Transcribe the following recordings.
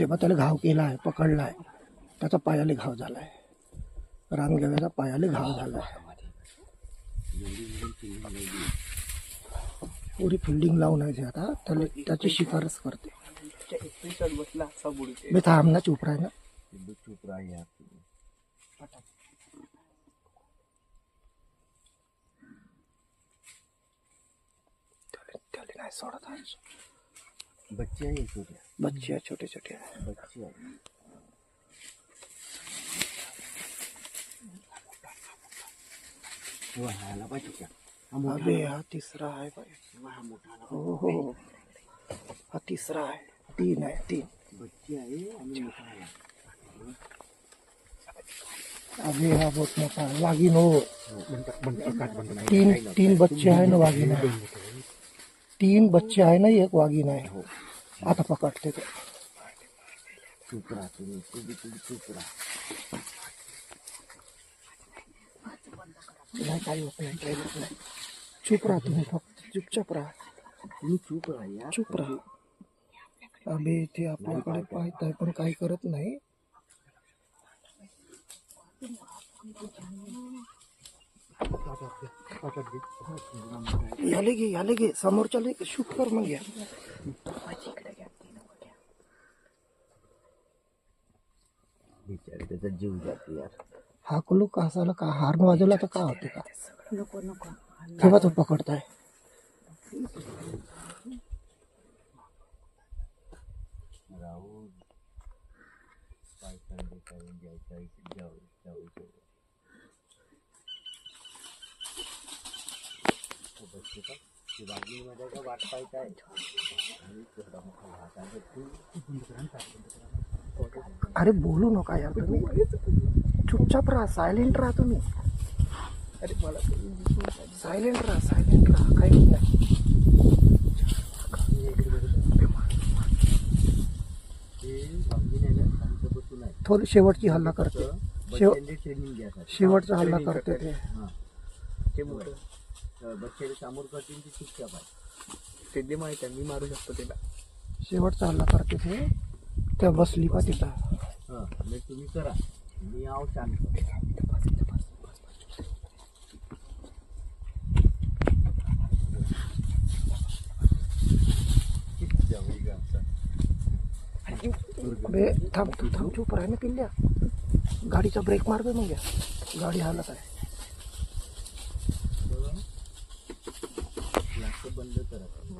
तेव्हा त्याला घाव केला आहे पकडला आहे त्याचा पायाले घाव झाला आहे रानगव्याचा पायाले घाव झाला आहे पुरी फिल्डिंग लावून आहे आता. त्याला त्याची शिफारस करते. मी थांबना चुप राह ना. चुप राहा त्याला नाही सोडत आहे. बच्चे आहे छोटे? बच्चे आहे छोटे छोटे आहे. बच्चे आहे हो ह्याला पाहिजे का हा मोठा अबे हा। तिसरा आहे बाई हा मोठा आला. हो हो। हो. हा तिसरा आहे तीन आहे तीन। बच्चे आहे आणि मोठा आला अबे हा बहुत मोठा आहे वाघीण हो तीन तीन बच्चे आहे ना वाघीण आहे तीन बच्चे आहे ना एक वाघीण आहे. आता पकडते ते. चुप राहा तुम्ही तुम्ही तुम्ही चुप राहा नाही काही होत नाही काही होत नाही चुप राहा तुम्ही फक्त. चुपचाप राहा. तुम्ही चुप राहा चुप राहा. अबे ते आपल्याकडे पाहत आहे पण काही करत नाही. याले घे याले घे समोरच्याला शूट कर मग या बिचारे त्याचा जीव जातो यार। हा कुलू का असाला का हार्न वाजवला तर का होते का? तेव्हा तो पकडताय राहू काय संडे काय जायचं जाऊ जाऊ तो का वाट आणि तेवढा मोठा आहे. तू अरे बोलू नका यार तुम्ही. चुपचाप राहा सायलेंट राहा तुम्ही. अरे मला सायलेंट राहा सायलेंट राहा. काही होत नाही. थोडी शेवटची हल्ला करते. शेवटचा हल्ला करते ते. बच्चे समोर करतील ती चुपचाप आहे सिद्धी माहीत आहे मी मारू शकतो तिला. शेवटचा हल्ला करते ते त्या बसली का तिथं. हां म्हणजे तुम्ही करा. मी आहो शांत. अबे थांब तू थांब चुप राह ना पिल्ल्या. गाडीचा ब्रेक मार बे मग. गाडी हालत आहे ग्लास बंद करा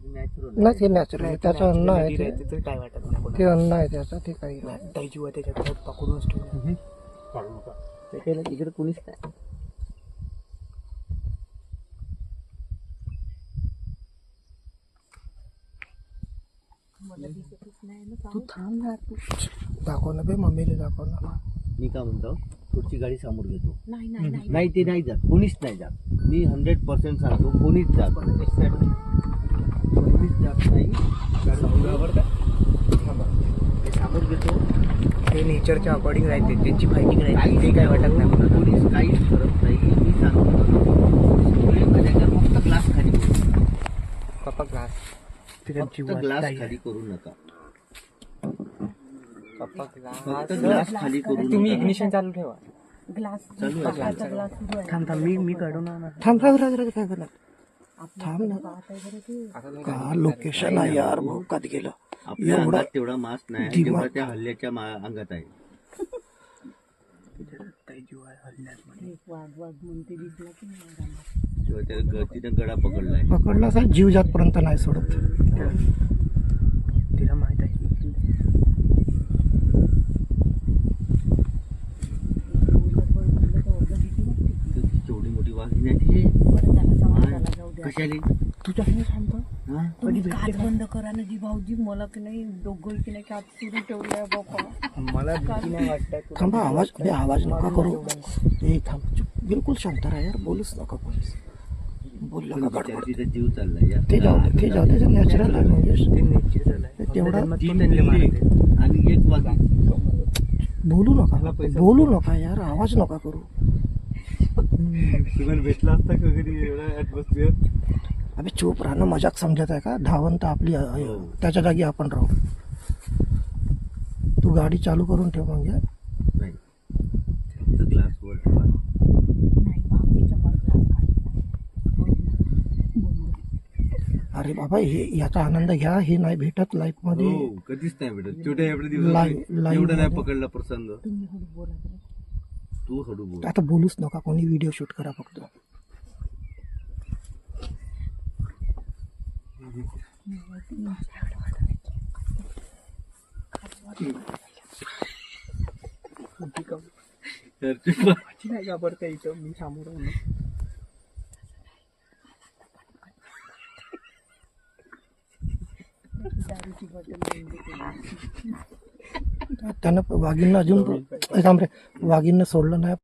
नॅचरल नाही ते नॅचरल आहे. त्याचं अन्न आहे ते. काय वाटत नाही. ते अन्न आहे त्याचं ते काही नाही जीवा त्याच्याकडे पकडूनच ठेवला त्याच्याला तिकडे कुणीच नाही. तू थांब ना तू दाखव ना बे मम्मीला दाखव ना. मी काय म्हणतो पुढची गाडी समोर घेतो. नाही नाही नाही. नाही ते नाही जात. कोणीच नाही जात. मी हंड्रेड पर्सेंट सांगतो कोणीच जात नाही. कोणीच जात नाही. समोरावर का ते समोर घेतो. ते नेचरच्या अकॉर्डिंग राहते त्यांची फायटिंग राहते. ते काय वाटत नाही मला कोणीच काहीच करत नाही. मी सांगतो फक्त ग्लास खाली करू. पप्पा ग्लास फक्त ग्लास खाली करू नका. पप्पा ग्लास ग्लास खाली करू तुम्ही इग्निशन चालू ठेवा. ग्लास चालू आहे पाण्याचा ग्लास सुरू आहे. थांब थांब. मी मी काढून. थांब थांब काय करणार थांब ना. आता नाही का लोकेशन आहे यार भोकात गेलं. आपल्या एवढा अंगात तेवढा मास नाही दिमाग- त्या हल्ल्याच्या मा- अंगात आहे. जीव तेव्हा त्याला ग- तिथं गडा पकडलाय. पकडला असा जीव जातपर्यंत नाही सोडत. तिला माहीत आहे. तर केवढी मोठी वाघीण आहे ती. कशाली तुझ्या हा? कधी भेटते का? बंद करा ना जी भाऊजी मला की नाही दोघं की नाही की आज सुरू ठेवलंय बापा मला भीती नाही वाटत थांबा आवाज बे आवाज नका करू. ए थांब. चुप. बिलकुल शांत राहा यार. बोलूच नका कोणीच. गडबड. तिचा जीव चाललाय यार. ते जाऊ दे ते जाऊ दे. नॅचरल आहे म्हणजे ते नॅचरल आहे तेवढा- तीन. आणि एक बोलू नका. बोलू नका यार. आवाज नका करू. तुम्हाला भेटला असता का कधी एवढा ऍटमॉस्फिअर अबे चूप राहणं मजाक समजत आहे का? धावंत आपली आहे. हो. त्याच्या जागी आपण राहू. तू गाडी चालू करून ठेव म्हणजे नाही. फक्त ग्लास वर ठेवा. नाही भाऊजीचा मला अरे बाबा हे याचा आनंद घ्या. हे नाही भेटत लाईफमध्ये. हो कधीच नाही भेटत. छोट्या एवढ्या लाईव्ह- दिवसात लाईव्ह एवढा नाही मध्ये- पकडला प्रसंग. तुम्ही हळू बोला जरा. तू हळू बोल आता बोलूच नका कोणी व्हिडिओ शूट करा फक्त भीती का- घरचे पण- भीती नाही घाबरता इथं मी समोर आहे ना. दारूची बॉटल घेऊन देते. त्यानं वाघींना अजून थांबरे रे. वाघींना सोडलं नाही.